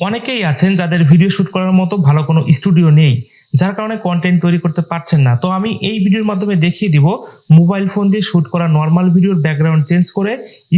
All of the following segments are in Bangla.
অনেকেই আছেন যাদের ভিডিও শুট করার মতো ভালো কোনো স্টুডিও নেই। যার কারণে কন্টেন্ট তৈরি করতে পারছেন না। তো আমি এই ভিডিওর মাধ্যমে দেখিয়ে দিব মোবাইল ফোন দিয়ে শুট করা নর্মাল ভিডিওর ব্যাকগ্রাউন্ড চেঞ্জ করে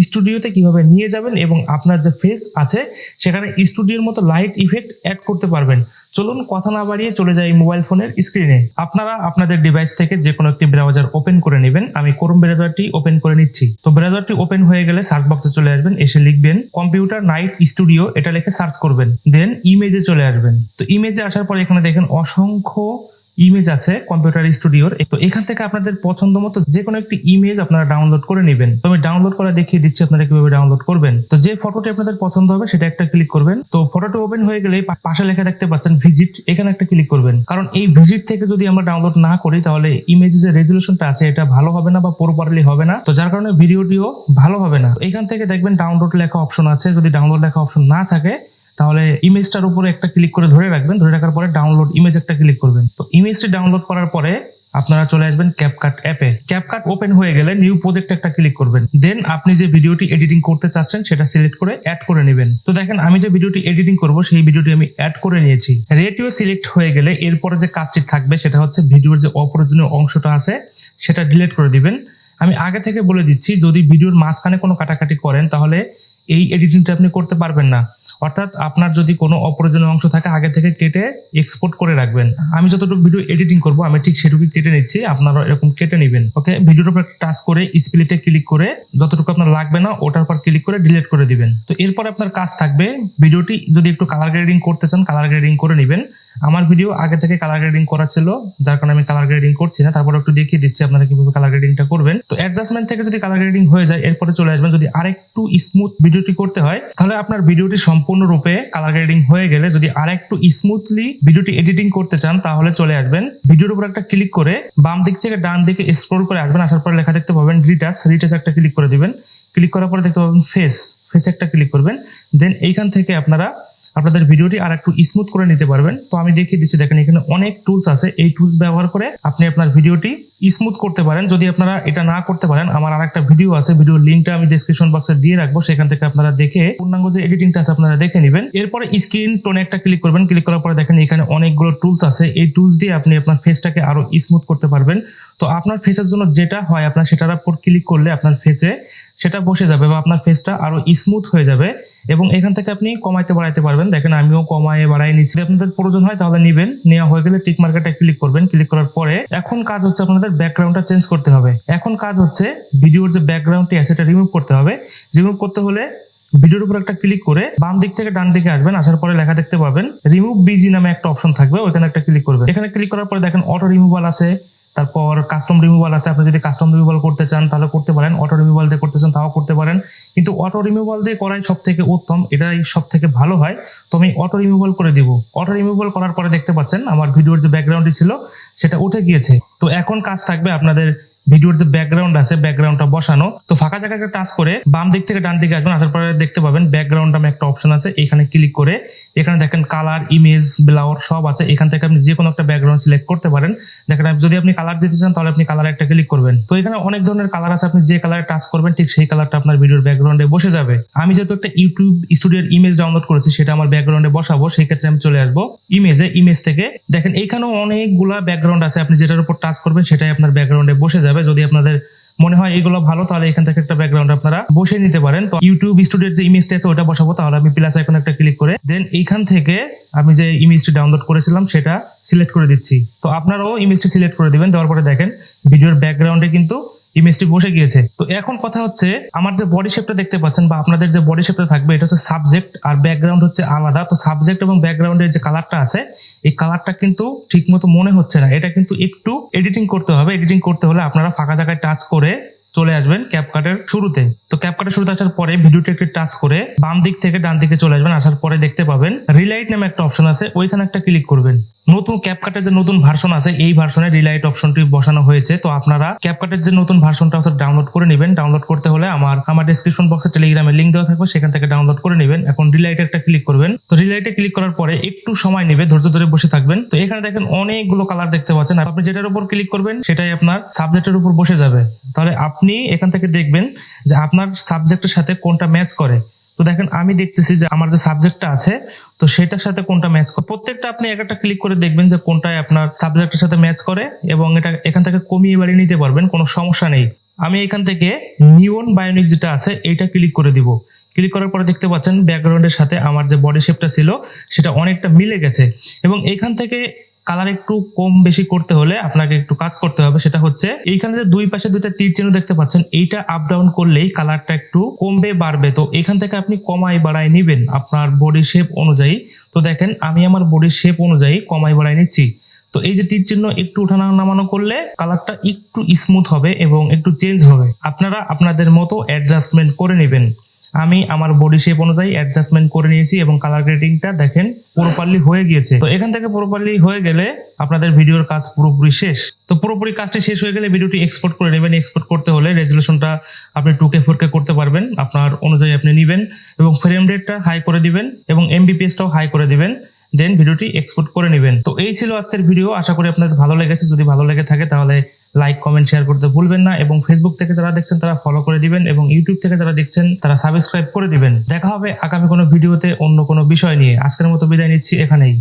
স্টুডিওতে কীভাবে নিয়ে যাবেন এবং আপনার যে ফেস আছে, সেখানে স্টুডিওর মতো লাইট ইফেক্ট অ্যাড করতে পারবেন। চলুন কথা না বাড়িয়ে চলে যাই মোবাইল ফোনের স্ক্রিনে আপনারা আপনাদের ডিভাইস থেকে যে কোনো একটি ব্রাউজার ওপেন করে নেবেন। আমি ক্রোম ব্রাউজারটি ওপেন করে নিচ্ছি। তো ব্রাউজারটি ওপেন হয়ে গেলে সার্চ বক্সে চলে আসবেন, এসে লিখবেন কম্পিউটার নাইট স্টুডিও এটা লিখে সার্চ করবেন। দেন ইমেজে চলে আসবেন। তো ইমেজে আসার পর এখানে দেখেন অসংখ্য ইমেজ আছে কম্পিউটার স্টুডিওর তো এখান থেকে আপনাদের পছন্দ মতো যে কোনো একটি ইমেজ আপনারা ডাউনলোড করে নেবেন। তো আমি ডাউনলোড করা দেখিয়ে দিচ্ছি আপনারা কীভাবে ডাউনলোড করবেন। তো যে ফটোটি আপনাদের পছন্দ হবে সেটা একটা ক্লিক করবেন। তো ফটোটি ওপেন হয়ে গেলে পাশে লেখা দেখতে পাচ্ছেন ভিজিট এখানে একটা ক্লিক করবেন। কারণ এই ভিজিট থেকে যদি আমরা ডাউনলোড না করি তাহলে ইমেজের যে রেজলিউশনটা আছে, এটা ভালো হবে না বা প্রপারলি হবে না। তো যার কারণে ভিডিওটিও ভালো হবে না। এখান থেকে দেখবেন ডাউনলোড লেখা অপশন আছে। যদি ডাউনলোড লেখা অপশন না থাকে তাহলে ইমেজটার উপরে একটা ক্লিক করে ধরে রাখবেন, ধরে রাখার পরে ডাউনলোড ইমেজ একটা ক্লিক করবেন। তো ইমেজটি ডাউনলোড করার পরে আপনারা চলে আসবেন ক্যাপকাট অ্যাপে ক্যাপকাট ওপেন হয়ে গেলে নিউ প্রজেক্ট একটা ক্লিক করবেন। দেন আপনি যে ভিডিওটি এডিটিং করতে চাচ্ছেন, সেটা সিলেক্ট করে অ্যাড করে নেবেন। তো দেখেন, আমি যে ভিডিওটি এডিটিং করব, সেই ভিডিওটি আমি অ্যাড করে নিয়েছি। রেডিও সিলেক্ট হয়ে গেলে এরপরে যে কাজটি থাকবে, সেটা হচ্ছে ভিডিওর যে অপ্রয়োজনীয় অংশটা আছে, সেটা ডিলিট করে দিবেন। আমি আগে থেকে বলে দিচ্ছি, যদি ভিডিওর মাঝখানে কোনো কাটাকাটি করেন, তাহলে এই এডিটিংটা আপনি করতে পারবেন না। অর্থাৎ আপনার যদি কোনো অপ্রয়োজনীয় অংশ থাকে, আগে থেকে কেটে এক্সপোর্ট করে রাখবেন। আমি যতটুকু ভিডিও এডিটিং করব, আমি ঠিক সেটুকু কেটে নিচ্ছি আপনারা এরকম কেটে নেবেন। ওকে ভিডিওর উপর টাচ করে স্প্লিটে ক্লিক করে, যতটুকু আপনার লাগবে না, ওটার পর ক্লিক করে ডিলিট করে দিবেন। তো এরপর আপনার কাজ থাকবে ভিডিওটি যদি একটু কালার গ্রেডিং করতে চান কালার গ্রেডিং করে নেবেন। আমার ভিডিও আগে থেকে কালার গ্রেডিং করা ছিল, যার কারণে আমি কালার গ্রেডিং করছি না। তারপর একটু দেখিয়ে দিচ্ছি আপনারা কীভাবে কালার গ্রেডিংটা করবেন। তো অ্যাডজাস্টমেন্ট থেকে যদি কালার গ্রেডিং হয়ে যায়, এরপরে চলে আসবেন। যদি আরেকটু স্মুথ ভিডিওটি করতে হয়, তাহলে আপনার ভিডিওটি সম্পূর্ণরূপে কালার গ্রেডিং হয়ে গেলে যদি আরেকটু স্মুথলি ভিডিওটি এডিটিং করতে চান, তাহলে চলে আসবেন। ভিডিওর উপর একটা ক্লিক করে বাম দিক থেকে ডান দিকে স্ক্রল করে আসবেন। আসার পরে লেখা দেখতে পাবেন রিটাস রিটাস একটা ক্লিক করে দিবেন। ক্লিক করার পরে দেখতে পাবেন ফেস ফেস একটা ক্লিক করবেন। দেন এইখান থেকে আপনারা আপনাদের ভিডিওটি আর একটু স্মুথ করে নিতে পারবেন। তো আমি দেখিয়ে দিচ্ছি, দেখেন এখানে অনেক টুলস আছে। এই টুলস ব্যবহার করে আপনি আপনার ভিডিওটি স্মুথ করতে পারেন। যদি আপনারা এটা না করতে পারেন, আমার আর একটা ভিডিও আছে ভিডিওর লিঙ্কটা আমি ডিসক্রিপশন বক্সে দিয়ে রাখব, সেখান থেকে আপনারা দেখে পূর্ণাঙ্গ যে এডিটিংটা আছে, আপনারা দেখে নেবেন। এরপরে স্ক্রিন টোনে একটা ক্লিক করবেন। ক্লিক করার পরে দেখেন এখানে অনেকগুলো টুলস আছে। এই টুলস দিয়ে আপনি আপনার ফেসটাকে আরও স্মুথ করতে পারবেন। তো আপনার ফেসের জন্য যেটা হয়, আপনার সেটার উপর ক্লিক করলে আপনার ফেসে সেটা বসে যাবে বা আপনার ফেসটা আরও স্মুথ হয়ে যাবে এবং এখান থেকে আপনি কমাইতে বাড়াইতে পারবেন। দেখেন আমিও কমায়ে বাড়াই নিচ্ছি। আপনাদের প্রয়োজন হয়, তাহলে নেবেন। নেওয়া হয়ে গেলে টিক মার্কেটে ক্লিক করবেন। ক্লিক করার পরে এখন কাজ হচ্ছে আপনাদের ব্যাকগ্রাউন্ডটা চেঞ্জ করতে হবে। এখন কাজ হচ্ছে ভিডিওর যে ব্যাকগ্রাউন্ডটি আছে সেটা রিমুভ করতে হবে। রিমুভ করতে হলে ভিডিওর উপর একটা ক্লিক করে বাম দিক থেকে ডান দিকে আসবেন, আসার পরে লেখা দেখতে পাবেন রিমুভ বিজি নামে একটা অপশন থাকবে, ওইখানে একটা ক্লিক করবেন। এখানে ক্লিক করার পরে দেখেন অটো রিমুভাল আছে। তারপর কাস্টম রিমুভাল আছে, আপনি যদি কাস্টম রিমুভাল করতে চান, তাহলে করতে পারেন। অটো রিমুভাল দিয়ে করতে চান তাও করতে পারেন। কিন্তু অটো রিমুভাল দিয়ে করাই সব থেকে উত্তম, এটাই সব থেকে ভালো হয়। তো আমি অটো রিমুভাল করে দিব। অটো রিমুভাল করার পরে দেখতে পাচ্ছেন, আমার ভিডিওর যে ব্যাকগ্রাউন্ডটি ছিল, সেটা উঠে গিয়েছে। তো এখন কাজ থাকবে আপনাদের ভিডিওর যে ব্যাকগ্রাউন্ড আছে ব্যাকগ্রাউন্ডটা বসানো। তো ফাঁকা জায়গাটা টাচ করে বাম দিক থেকে ডান দিকে আসবেন, আসার পরে দেখতে পাবেন ব্যাকগ্রাউন্ড নামে একটা অপশন আছে, এখানে ক্লিক করে। এখানে দেখেন কালার ইমেজ ব্লাউর সব আছে। এখান থেকে আপনি যে কোনো একটা ব্যাকগ্রাউন্ড সিলেক্ট করতে পারেন। দেখেন যদি আপনি কালার দিতে চান, তাহলে আপনি কালার একটা ক্লিক করবেন। তো এখানে অনেক ধরনের কালার আছে, আপনি যে কালারে টাচ করবেন, ঠিক সেই কালারটা আপনার ভিডিওর ব্যাকগ্রাউন্ডে বসে যাবে। আমি যেহেতু একটা ইউটিউব স্টুডিওর ইমেজ ডাউনলোড করেছি, সেটা আমার ব্যাকগ্রাউন্ডে বসাবো সেই ক্ষেত্রে আমি চলে আসব ইমেজে ইমেজ থেকে। দেখেন এখানেও অনেকগুলা ব্যাকগ্রাউন্ড আছে, আপনি যেটার উপর টাচ করবেন, সেটাই আপনার ব্যাকগ্রাউন্ডে বসে যাবে। যদি আপনাদের মনে হয় এগুলো ভালো, তাহলে এখান থেকে একটা ব্যাকগ্রাউন্ড আপনারা বসে নিতে পারেন। তো ইউটিউব স্টুডিওর যে ইমেজটা আছে, ওটা বসাবো, তাহলে আমি প্লাস এখন একটা ক্লিক করে দেন এইখান থেকে আমি যে ইমেজটি ডাউনলোড করেছিলাম, সেটা সিলেক্ট করে দিচ্ছি। তো আপনারাও ইমেজটি সিলেক্ট করে দিবেন, দেওয়ার পরে দেখেন ভিডিওর ব্যাকগ্রাউন্ডে কিন্তু ইমেজটি বসে গিয়েছে। তো এখন কথা হচ্ছে, আমার যে বডি শেপটা দেখতে পাচ্ছেন বা আপনাদের যে বডি শেপটা থাকবে, এটা হচ্ছে সাবজেক্ট আর ব্যাকগ্রাউন্ড হচ্ছে আলাদা। তো সাবজেক্ট এবং ব্যাকগ্রাউন্ডের যে কালারটা আছে, এই কালারটা কিন্তু ঠিক মতো মনে হচ্ছে না। এটা কিন্তু একটু এডিটিং করতে হবে। এডিটিং করতে হলে আপনারা ফাঁকা জায়গায় টাচ করে চলে আসবেন ক্যাপকাটের শুরুতে। তো ক্যাপকাটের শুরুতে আসার পরে ভিডিওটি একটু টাচ করে বাম দিক থেকে ডান দিকে চলে আসবেন, আসার পরে দেখতে পাবেন রিলাইট নামে একটা অপশন আছে, ওইখানে একটা ক্লিক করবেন। নতুন ক্যাপকাটের যে নতুন ভার্সন আছে, এই ভার্সনে রিলাইট অপশনটি বসানো হয়েছে। তো আপনারা ক্যাপকাটের যে নতুন ভার্সনটা আছে ডাউনলোড করে নেবেন। ডাউনলোড করতে হলে আমার আমার ডিসক্রিপশন বক্সে টেলিগ্রামে লিঙ্ক দেওয়া থাকবে, সেখান থেকে ডাউনলোড করে নেবেন। এখন রিলাইটে একটা ক্লিক করবেন। তো রিলাইটে ক্লিক করার পরে একটু সময় নেবে, ধৈর্য ধরে বসে থাকবেন। তো এখানে দেখেন অনেকগুলো কালার দেখতে পাচ্ছেন। আপনি যেটার উপর ক্লিক করবেন, সেটাই আপনার সাবজেক্টের উপর বসে যাবে। তাহলে আপনি এখান থেকে দেখবেন যে আপনার সাবজেক্টের সাথে কোনটা ম্যাচ করে। তো দেখেন, আমি দেখতেছি যে আমার যে সাবজেক্টটা আছে, তো সেটার সাথে কোনটা ম্যাচ করে প্রত্যেকটা আপনি এক একটা ক্লিক করে দেখবেন যে কোনটায় আপনার সাবজেক্টের সাথে ম্যাচ করে এবং এটা এখান থেকে কমিয়ে বাড়িয়ে নিতে পারবেন, কোনো সমস্যা নেই। আমি এখান থেকে নিওন বায়োনিক যেটা আছে, এইটা ক্লিক করে দিব। ক্লিক করার পরে দেখতে পাচ্ছেন ব্যাকগ্রাউন্ডের সাথে আমার যে বডি শেপটা ছিল, সেটা অনেকটা মিলে গেছে। এবং এখান থেকে কালার একটু কম বেশি করতে হলে আপনাকে একটু কাজ করতে হবে, সেটা হচ্ছে এইখানে যে দুই পাশে দুইটা তীর চিহ্ন দেখতে পাচ্ছেন, এইটা আপ ডাউন করলেই কালারটা একটু কমবে, বাড়বে। তো এখান থেকে আপনি কমাই বাড়াই নেবেন আপনার বডি শেপ অনুযায়ী। তো দেখেন, আমি আমার বডির শেপ অনুযায়ী কমাই বাড়াই নিচ্ছি। তো এই যে তীর চিহ্ন একটু উঠানো নামানো করলে কালারটা একটু স্মুথ হবে এবং একটু চেঞ্জ হবে। আপনারা আপনাদের মতো অ্যাডজাস্টমেন্ট করে নেবেন। আমি আমার বডি শেপ অনুযায়ী অ্যাডজাস্টমেন্ট করে নিয়েছি এবং কালার গ্রেডিংটা দেখেন প্রপারলি হয়ে গিয়েছে। তো এখান থেকে প্রপারলি হয়ে গেলে আপনাদের ভিডিওর কাজ পুরোপুরি শেষ। তো পুরোপুরি কাজটি শেষ হয়ে গেলে ভিডিওটি এক্সপোর্ট করে নেবেন। এক্সপোর্ট করতে হলে রেজুলেশনটা আপনি টু কে ফোর কে করতে পারবেন। আপনার অনুযায়ী আপনি নেবেন এবং ফ্রেম রেটটা হাই করে দিবেন এবং এমবিপিএসটাও হাই করে দিবেন। দেন ভিডিওটি এক্সপোর্ট করে নেবেন। তো এই ছিল আজকের ভিডিও, আশা করি আপনাদের ভালো লেগেছে। যদি ভালো লেগে থাকে তাহলে লাইক কমেন্ট শেয়ার করতে ভুলবেন না এবং ফেসবুক থেকে যারা দেখছেন তারা ফলো করে দিবেন এবং ইউটিউব থেকে যারা দেখছেন তারা সাবস্ক্রাইব করে দিবেন। দেখা হবে আগামী কোনো ভিডিওতে অন্য কোনো বিষয় নিয়ে। আজকের মতো বিদায় নিচ্ছি এখানেই।